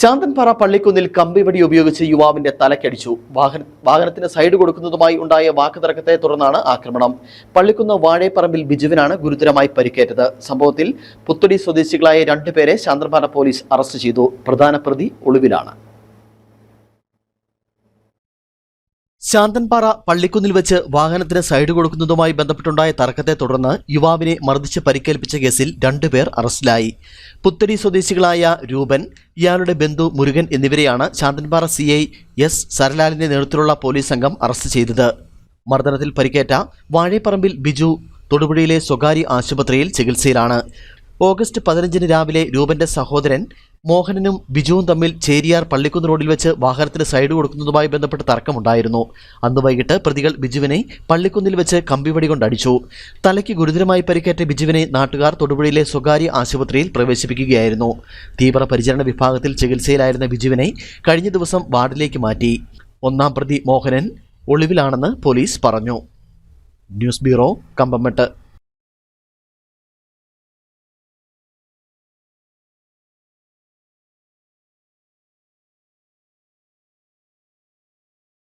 ശാന്തൻപാറ പള്ളിക്കുന്നിൽ കമ്പിവടി ഉപയോഗിച്ച് യുവാവിന്റെ തലക്കടിച്ചു. വാഹന വാഹനത്തിന് സൈഡ് കൊടുക്കുന്നതുമായി ഉണ്ടായ വാക്കുതർക്കത്തെ തുടർന്നാണ് ആക്രമണം. പള്ളിക്കുന്ന് വാഴേപ്പറമ്പിൽ ബിജുവിനാണ് ഗുരുതരമായി പരിക്കേറ്റത്. സംഭവത്തിൽ പുത്തുടി സ്വദേശികളായ രണ്ടുപേരെ ശാന്തൻപാറ പോലീസ് അറസ്റ്റ് ചെയ്തു. പ്രധാന പ്രതി ഒളിവിലാണ്. ശാന്തൻപാറ പള്ളിക്കുന്നിൽ വെച്ച് വാഹനത്തിന് സൈഡ് കൊടുക്കുന്നതുമായി ബന്ധപ്പെട്ടുണ്ടായ തർക്കത്തെ തുടർന്ന് യുവാവിനെ മർദ്ദിച്ച് പരിക്കേൽപ്പിച്ച കേസിൽ രണ്ടുപേർ അറസ്റ്റിലായി. പുത്തരി സ്വദേശികളായ രൂപൻ ഇയാളുടെ ബന്ധു മുരുകൻ എന്നിവരെയാണ് ശാന്തൻപാറ സി ഐ എസ് സരലാലിന്റെ നേതൃത്വത്തിലുള്ള പോലീസ് സംഘം അറസ്റ്റ് ചെയ്തത്. മർദ്ദനത്തിൽ പരിക്കേറ്റ വാഴേപ്പറമ്പിൽ ബിജു തൊടുപുഴയിലെ സ്വകാര്യ ആശുപത്രിയിൽ ചികിത്സയിലാണ്. ഓഗസ്റ്റ് പതിനഞ്ചിന് രാവിലെ രൂപന്റെ സഹോദരൻ മോഹനനും ബിജുവും തമ്മിൽ ചേരിയാർ പള്ളിക്കുന്ന് റോഡിൽ വെച്ച് വാഹനത്തിന് സൈഡ് കൊടുക്കുന്നതുമായി ബന്ധപ്പെട്ട് തർക്കമുണ്ടായിരുന്നു. അന്ന് വൈകിട്ട് പ്രതികൾ ബിജുവിനെ പള്ളിക്കുന്നിൽ വെച്ച് കമ്പിവടി കൊണ്ട് അടിച്ചു തലയ്ക്ക് ഗുരുതരമായി പരിക്കേറ്റ ബിജുവിനെ നാട്ടുകാർ തൊടുപുഴയിലെ സ്വകാര്യ ആശുപത്രിയിൽ പ്രവേശിപ്പിക്കുകയായിരുന്നു. തീവ്ര പരിചരണ വിഭാഗത്തിൽ ചികിത്സയിലായിരുന്ന ബിജുവിനെ കഴിഞ്ഞ ദിവസം വാർഡിലേക്ക് മാറ്റി. ഒന്നാം പ്രതി മോഹനൻ ഒളിവിലാണെന്ന് പോലീസ് പറഞ്ഞു. News bureau Kambammettu.